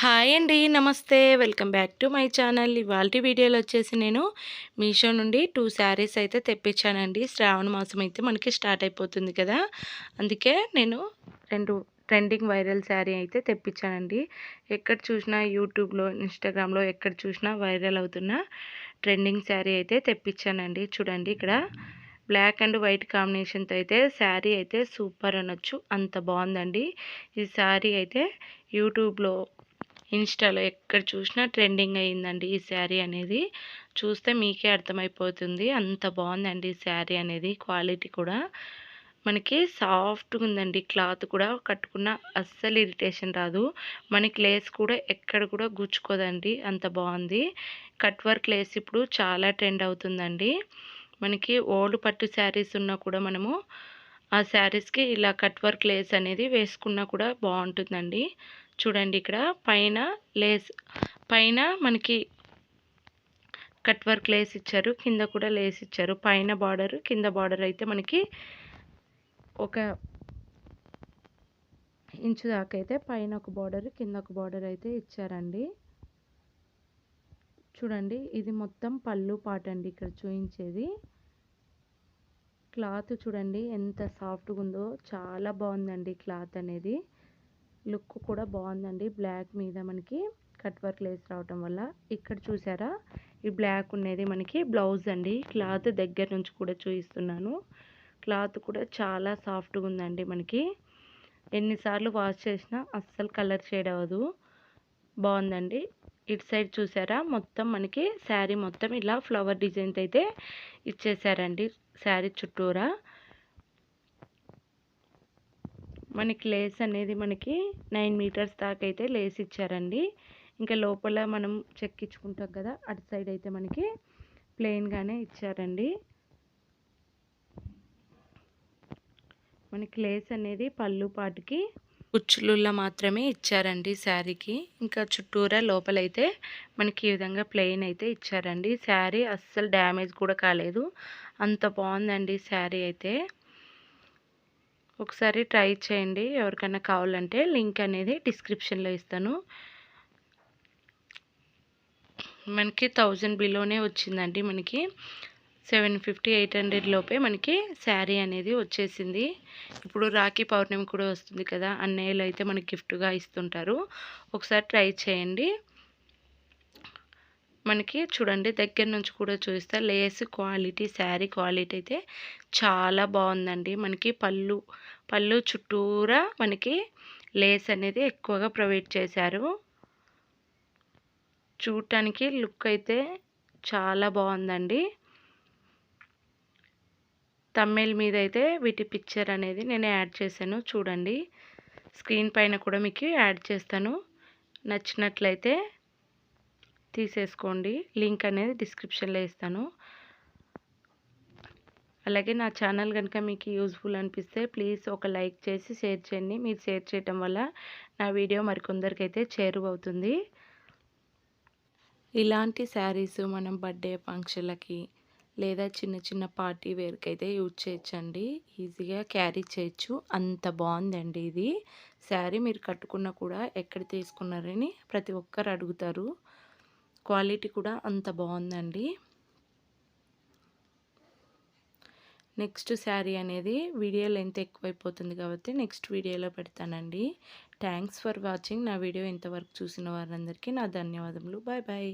Hi అండి నమస్తే. Welcome back to my channel. ఇవాళ వీడియోలో వచ్చేసి నేను మీషో నుండి టూ శారీస్ అయితే తెప్పించానండి. శ్రావణ మాసం అయితే మనకి స్టార్ట్ అయిపోతుంది కదా. అందుకే నేను రెండు ట్రెండింగ్ వైరల్ శారీ అయితే తెప్పించానండి. ఎక్కడ చూసినా యూట్యూబ్లో ఇన్స్టాగ్రామ్లో ఎక్కడ చూసినా వైరల్ అవుతున్న ట్రెండింగ్ శారీ అయితే తెప్పించానండి. చూడండి ఇక్కడ బ్లాక్ అండ్ వైట్ కాంబినేషన్తో అయితే శారీ అయితే సూపర్ అనొచ్చు. అంత బాగుందండి. ఈ శారీ అయితే యూట్యూబ్లో ఇన్స్టాలో ఎక్కడ చూసినా ట్రెండింగ్ అయ్యిందండి ఈ శారీ అనేది. చూస్తే మీకే అర్థమైపోతుంది. అంత బాగుందండి ఈ శారీ అనేది క్వాలిటీ కూడా. మనకి సాఫ్ట్గా ఉందండి క్లాత్ కూడా కట్టుకున్న అస్సలు ఇరిటేషన్ రాదు. మనకి లేస్ కూడా ఎక్కడ కూడా గుచ్చుకోదండి అంత బాగుంది. కట్ వర్క్ లేస్ ఇప్పుడు చాలా ట్రెండ్ అవుతుందండి. మనకి ఓల్డ్ పట్టు శారీస్ ఉన్నా కూడా మనము ఆ శారీస్కి ఇలా కట్ వర్క్ లేస్ అనేది వేసుకున్నా కూడా బాగుంటుందండి. చూడండి ఇక్కడ. పైన లేస్ పైన మనకి కట్ వర్క్ లేస్ ఇచ్చారు కింద కూడా లేస్ ఇచ్చారు. పైన బార్డర్ కింద బార్డర్ అయితే మనకి ఒక ఇంచు దాకా అయితే పైన ఒక బార్డర్ కింద ఒక బార్డర్ అయితే ఇచ్చారండి. చూడండి ఇది మొత్తం పళ్ళు పాట అండి ఇక్కడ చూపించేది క్లాత్ చూడండి ఎంత సాఫ్ట్గా ఉందో చాలా బాగుందండి క్లాత్ అనేది. లుక్ కూడా బాగుందండి. బ్లాక్ మీద మనకి కట్ వర్క్ లేస్ రావటం వల్ల. ఇక్కడ చూసారా? ఈ బ్లాక్ ఉన్నది మనకి బ్లౌజ్ అండి. క్లాత్ దగ్గర నుంచి కూడా చూపిస్తున్నాను. క్లాత్ కూడా చాలా సాఫ్ట్గా ఉందండి మనకి. ఎన్నిసార్లు వాష్ చేసినా అస్సలు కలర్ షేడ్ అవ్వదు. బాగుందండి. ఇటు సైడ్ చూసారా? మొత్తం మనకి శారీ మొత్తం ఇలా ఫ్లవర్ డిజైన్తో అయితే ఇచ్చేసారండి. శారీ చుట్టూరా. మనకి లేస్ అనేది మనకి నైన్ మీటర్స్ దాకా అయితే లేస్ ఇచ్చారండి. ఇంకా లోపల మనం చెక్కించుకుంటాం కదా అటు సైడ్ అయితే మనకి ప్లెయిన్గానే ఇచ్చారండి. మనకి లేస్ అనేది పళ్ళు పాటికి కుచ్చులులా మాత్రమే ఇచ్చారండి శారీకి. ఇంకా చుట్టూరా లోపలైతే మనకి ఈ విధంగా ప్లెయిన్ అయితే ఇచ్చారండి. శారీ అస్సలు డ్యామేజ్ కూడా కాలేదు. అంత బాగుందండి శారీ అయితే. ఒకసారి ట్రై చేయండి. ఎవరికైనా కావాలంటే లింక్ అనేది డిస్క్రిప్షన్లో ఇస్తాను. మనకి థౌజండ్ బిలోనే వచ్చిందండి మనకి. సెవెన్ ఫిఫ్టీ ఎయిట్ హండ్రెడ్ లోపే మనకి శారీ అనేది వచ్చేసింది. ఇప్పుడు రాఖీ పౌర్ణమి కూడా వస్తుంది కదా అన్నయ్యలు అయితే మనకి గిఫ్ట్గా ఇస్తుంటారు. ఒకసారి ట్రై చేయండి. మనకి చూడండి దగ్గర నుంచి కూడా చూస్తే లేస్ క్వాలిటీ శారీ క్వాలిటీ అయితే చాలా బాగుందండి. మనకి పళ్ళు పళ్ళు చుట్టూరా మనకి లేస్ అనేది ఎక్కువగా ప్రొవైడ్ చేశారు. చూడటానికి లుక్ అయితే చాలా బాగుందండి. తమ్మేల్ మీద అయితే వీటి పిక్చర్ అనేది నేను యాడ్ చేశాను చూడండి. స్క్రీన్ పైన కూడా మీకు యాడ్ చేస్తాను. నచ్చినట్లయితే తీసేసుకోండి. లింక్ అనేది డిస్క్రిప్షన్లో ఇస్తాను. అలాగే నా ఛానల్ కనుక మీకు యూజ్ఫుల్ అనిపిస్తే ప్లీజ్ ఒక లైక్ చేసి షేర్ చేయండి. మీరు షేర్ చేయటం వల్ల నా వీడియో మరికొందరికి అయితే చేరువవుతుంది. ఇలాంటి శారీస్ మనం బర్త్డే ఫంక్షన్లకి లేదా చిన్న చిన్న పార్టీ వేర్కి అయితే యూజ్ చేయొచ్చండి. ఈజీగా క్యారీ చేయొచ్చు. అంత బాగుందండి ఇది. శారీ మీరు కట్టుకున్నా కూడా ఎక్కడ తీసుకున్నారని ప్రతి ఒక్కరు అడుగుతారు. క్వాలిటీ కూడా అంత బాగుందండి. నెక్స్ట్ శారీ అనేది వీడియో లెంత్ ఎక్కువైపోతుంది కాబట్టి నెక్స్ట్ వీడియోలో పెడతానండి. Thanks for watching. నా వీడియో ఇంతవరకు చూసిన వారందరికీ నా ధన్యవాదములు. Bye bye.